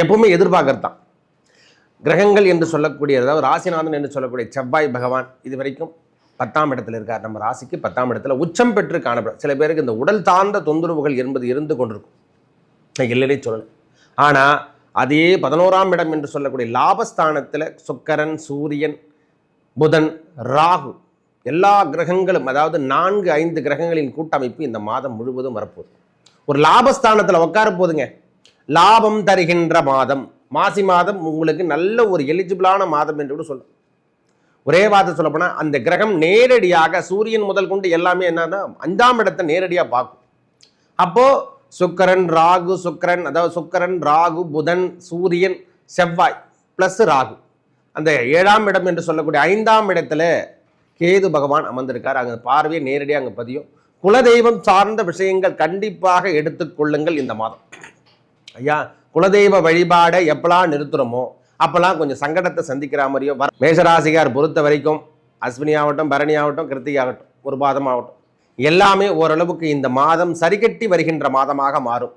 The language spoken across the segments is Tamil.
எப்பவுமே எதிர்பார்க்கறது தான் கிரகங்கள் என்று சொல்லக்கூடிய அதாவது ராசிநாதன் என்று சொல்லக்கூடிய செவ்வாய் பகவான் இது வரைக்கும் பத்தாம் இடத்துல இருக்கார். நம்ம ராசிக்கு பத்தாம் இடத்துல உச்சம் பெற்று காணப்படும். சில பேருக்கு இந்த உடல் சார்ந்த தொந்தரவுகள் என்பது இருந்து கொண்டிருக்கும். நான் இல்லைன்னே சொல்லலை. ஆனால் அதே பதினோராம் இடம் என்று சொல்லக்கூடிய லாபஸ்தானத்தில் சுக்கரன் சூரியன் புதன் ராகு எல்லா கிரகங்களும் அதாவது நான்கு ஐந்து கிரகங்களின் கூட்டமைப்பு இந்த மாதம் முழுவதும் வரப்போகுது. ஒரு லாபஸ்தானத்தில் உட்கார போதுங்க. லாபம் தருகின்ற மாதம். மாசி மாதம் உங்களுக்கு நல்ல ஒரு எலிஜிபிளான மாதம் என்று கூட சொல்லலாம். ஒரே வார்த்தை சொல்லப்போனால் அந்த கிரகம் நேரடியாக சூரியன் முதல் கொண்டு எல்லாமே என்னன்னா அஞ்சாம் இடத்தை நேரடியாக பார்க்கும். அப்போது சுக்கரன் ராகு சுக்கரன் அதாவது சுக்கரன் ராகு புதன் சூரியன் செவ்வாய் ப்ளஸ் ராகு. அந்த ஏழாம் இடம் என்று சொல்லக்கூடிய ஐந்தாம் இடத்துல கேது பகவான் அமர்ந்திருக்கார். அங்கே பார்வையை நேரடியாக அங்கே பதியும். குலதெய்வம் சார்ந்த விஷயங்கள் கண்டிப்பாக எடுத்துக்கொள்ளுங்கள் இந்த மாதம். ஐயா குலதெய்வ வழிபாடை எப்பெல்லாம் நிறுத்துறோமோ அப்பெல்லாம் கொஞ்சம் சங்கடத்தை சந்திக்கிற மாதிரியோ வர மேஷராசிகார் பொறுத்த வரைக்கும் அஸ்வினி ஆகட்டும் பரணி ஆகட்டும் கிருத்திகை ஆகட்டும் ஒரு பாதம் ஆகட்டும். எல்லாமே ஓரளவுக்கு இந்த மாதம் சரிகட்டி வருகின்ற மாதமாக மாறும்.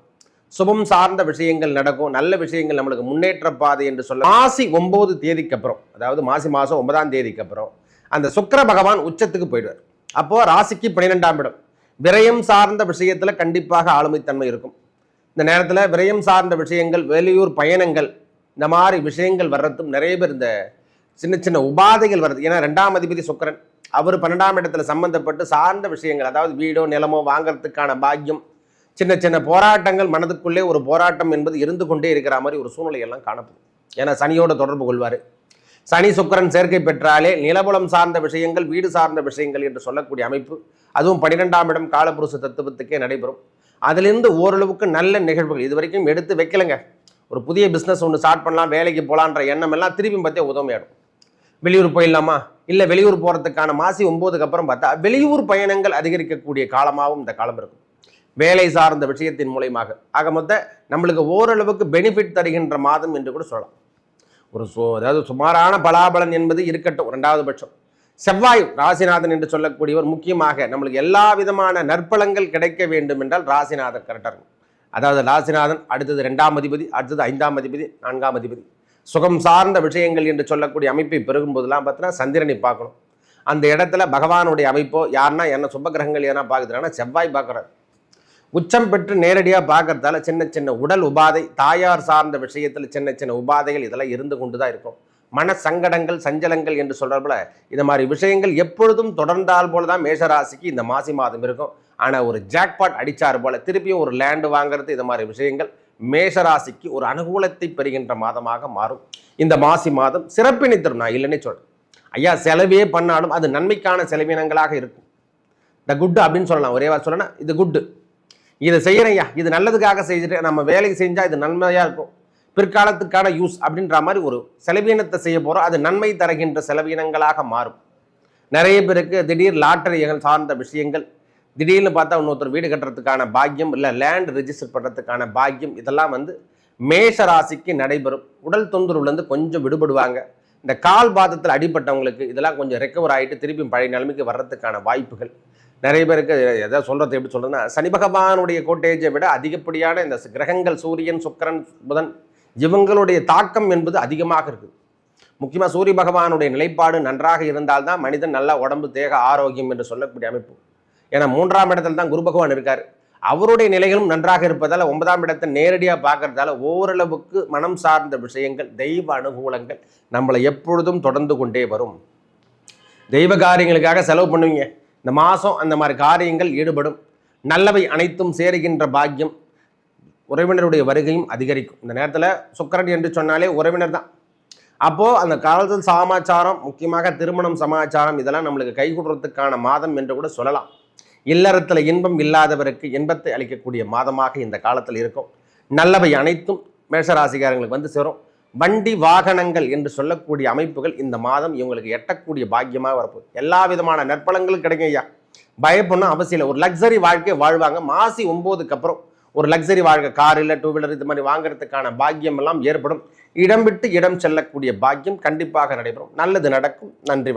சுபம் சார்ந்த விஷயங்கள் நடக்கும் நல்ல விஷயங்கள் நம்மளுக்கு முன்னேற்ற பாதை என்று சொல்ல மாசி ஒன்பது தேதிக்கு அப்புறம் அதாவது மாசி மாதம் ஒன்பதாம் தேதிக்கு அப்புறம் அந்த சுக்கிர பகவான் உச்சத்துக்கு போயிடுவார். அப்போது ராசிக்கு பன்னிரெண்டாம் இடம். விரயம் சார்ந்த விஷயத்தில் கண்டிப்பாக ஆளுமைத்தன்மை இருக்கும். இந்த நேரத்தில் விரயம் சார்ந்த விஷயங்கள் வெளியூர் பயணங்கள் இந்த மாதிரி விஷயங்கள் வர்றதும் நிறைய பேர் இந்த சின்ன சின்ன உபாதைகள் வருது ஏன்னா ரெண்டாம் அதிபதி சுக்கிரன் அவர் பன்னெண்டாம் இடத்துல சம்மந்தப்பட்டு சார்ந்த விஷயங்கள் அதாவது வீடோ நிலமோ வாங்குறதுக்கான பாக்கியம் சின்ன சின்ன போராட்டங்கள் மனதுக்குள்ளே ஒரு போராட்டம் என்பது இருந்து கொண்டே இருக்கிற மாதிரி ஒரு சூழ்நிலையெல்லாம் காணப்படும். ஏன்னா சனியோட தொடர்பு கொள்வார். சனி சுக்கரன் சேர்க்கை பெற்றாலே நிலபுலம் சார்ந்த விஷயங்கள் வீடு சார்ந்த விஷயங்கள் என்று சொல்லக்கூடிய அமைப்பு. அதுவும் பன்னிரெண்டாம் இடம் காலபுருஷ தத்துவத்துக்கே நடைபெறும். அதிலிருந்து ஓரளவுக்கு நல்ல நிகழ்வுகள். இது வரைக்கும் எடுத்து வைக்கலைங்க. ஒரு புதிய பிஸ்னஸ் ஒன்று ஸ்டார்ட் பண்ணலாம் வேலைக்கு போகலான்ற எண்ணம் எல்லாம் திருப்பி பார்த்தே உதவியாடும் வெளியூர் போயிடலாமா? இல்லை வெளியூர் போகிறதுக்கான மாசி ஒம்போதுக்கு அப்புறம் பார்த்தா வெளியூர் பயணங்கள் அதிகரிக்கக்கூடிய காலமாகவும் இந்த காலம் இருக்கும். வேலை சார்ந்த விஷயத்தின் மூலயமாக. ஆக மொத்த நம்மளுக்கு ஓரளவுக்கு பெனிஃபிட் தருகின்ற மாதம் என்று கூட சொல்லலாம். ஒரு சோ அதாவது சுமாரான பலாபலன் என்பது இருக்கட்டும் ரெண்டாவது பட்சம். செவ்வாய் ராசிநாதன் என்று சொல்லக்கூடியவர் முக்கியமாக நம்மளுக்கு எல்லா விதமான நற்பலங்கள் கிடைக்க வேண்டும் என்றால் ராசிநாதன் கரெக்டாக இருக்கும் அதாவது ராசிநாதன் அடுத்தது ரெண்டாம் அதிபதி அடுத்தது ஐந்தாம் அதிபதி நான்காம் அதிபதி. சுகம் சார்ந்த விஷயங்கள் என்று சொல்லக்கூடிய அமைப்பை பெருகும் போதெல்லாம் பார்த்தீங்கன்னா சந்திரனை பார்க்கணும். அந்த இடத்துல பகவானுடைய அமைப்போ யாருன்னா என்ன சுபகிரகங்கள் எதனா பார்க்குறாங்கன்னா செவ்வாய் பார்க்குறாரு. உச்சம் பெற்று நேரடியாக பார்க்கறதால சின்ன சின்ன உடல் உபாதை தாயார் சார்ந்த விஷயத்தில் சின்ன சின்ன உபாதைகள் இதெல்லாம் இருந்து கொண்டு தான் இருக்கும். மன சங்கடங்கள் சஞ்சலங்கள் என்று சொல்கிறப்பல இந்த மாதிரி விஷயங்கள் எப்பொழுதும் தொடர்ந்தால் போல தான் மேஷராசிக்கு இந்த மாசி மாதம் இருக்கும். ஆனால் ஒரு ஜாக்பாட் அடித்தார் போல திருப்பியும் ஒரு லேண்டு வாங்குறது இந்த மாதிரி விஷயங்கள் மேஷராசிக்கு ஒரு அனுகூலத்தை பெறுகின்ற மாதமாக மாறும். இந்த மாசி மாதம் சிறப்பினை தரும். நான் இல்லைன்னே சொல்கிறேன் ஐயா செலவே பண்ணாலும் அது நன்மைக்கான செலவினங்களாக இருக்கும். த குட் அப்படின்னு சொல்லலாம். ஒரே வார்த்தை சொல்லணும் இது குட்டு இதை செய்கிறேன் ஐயா. இது நல்லதுக்காக செஞ்சுட்டு நம்ம வேலைக்கு செஞ்சால் இது நன்மையாக இருக்கும். பிற்காலத்துக்கான யூஸ் அப்படின்ற மாதிரி ஒரு செலவீனத்தை செய்ய போகிறோம் அது நன்மை தருகின்ற செலவீனங்களாக மாறும். நிறைய பேருக்கு திடீர் லாட்டரிகள் சார்ந்த விஷயங்கள் திடீர்னு பார்த்தா இன்னொருத்தர் வீடு கட்டுறதுக்கான பாக்கியம் இல்லை லேண்ட் ரிஜிஸ்டர் பண்ணுறதுக்கான பாக்கியம் இதெல்லாம் வந்து மேஷ ராசிக்கு நடைபெறும். உடல் தொந்தரவுலேருந்து கொஞ்சம் விடுபடுவாங்க. இந்த கால் பாதத்தில் அடிபட்டவங்களுக்கு இதெல்லாம் கொஞ்சம் ரெக்கவர் ஆகிட்டு திருப்பி பழைய நிலைமைக்கு வர்றதுக்கான வாய்ப்புகள். நிறைய பேருக்கு எதை சொல்கிறது எப்படி சொல்கிறதுன்னா சனி பகவானுடைய கோட்டேஜை விட அதிகப்படியான இந்த கிரகங்கள் சூரியன் சுக்கிரன் புதன் இவங்களுடைய தாக்கம் என்பது அதிகமாக இருக்குது. முக்கியமாக சூரிய பகவானுடைய நிலைப்பாடு நன்றாக இருந்தால்தான் மனிதன் நல்ல உடம்பு தேக ஆரோக்கியம் என்று சொல்லக்கூடிய அமைப்பு. ஏன்னா மூன்றாம் இடத்துல தான் குரு பகவான் இருக்கார். அவருடைய நிலைகளும் நன்றாக இருப்பதால் ஒன்பதாம் இடத்தை நேரடியாக பார்க்கறதால ஓரளவுக்கு மனம் சார்ந்த விஷயங்கள் தெய்வ அனுகூலங்கள் நம்மளை எப்பொழுதும் தொடர்ந்து கொண்டே வரும். தெய்வ காரியங்களுக்காக செலவு பண்ணுவீங்க. இந்த மாதம் அந்த மாதிரி காரியங்கள் ஈடுபடும். நல்லவை அனைத்தும் சேருகின்ற பாக்கியம். உறவினருடைய வருகையும் அதிகரிக்கும். இந்த நேரத்தில் சுக்கரன் என்று சொன்னாலே உறவினர் தான். அப்போது அந்த காலத்தில் சமாச்சாரம் முக்கியமாக திருமணம் சமாச்சாரம் இதெல்லாம் நம்மளுக்கு கைகூடுறதுக்கான மாதம் என்று கூட சொல்லலாம். இல்லறத்தில் இன்பம் இல்லாதவருக்கு இன்பத்தை அளிக்கக்கூடிய மாதமாக இந்த காலத்தில் இருக்கும். நல்லவை அனைத்தும் மேஷராசிகாரங்களுக்கு வந்து சேரும். வண்டி வாகனங்கள் என்று சொல்லக்கூடிய அமைப்புகள் இந்த மாதம் இவங்களுக்கு எட்டக்கூடிய பாக்கியமாக வரப்போகுது. எல்லா விதமான நற்பலங்களும் கிடைக்கும் ஐயா. பயப்படணும் அவசியம் இல்லை. ஒரு லக்ஸரி வாழ்க்கை வாழ்வாங்க. மாசி ஒம்போதுக்கு அப்புறம் ஒரு லக்ஸரி வாழ்க்கை கார் இல்லை டூ வீலர் இது மாதிரி வாங்குறதுக்கான பாக்கியம் எல்லாம் ஏற்படும். இடம் விட்டு இடம் செல்லக்கூடிய பாக்கியம் கண்டிப்பாக நடைபெறும். நல்லது நடக்கும். நன்றி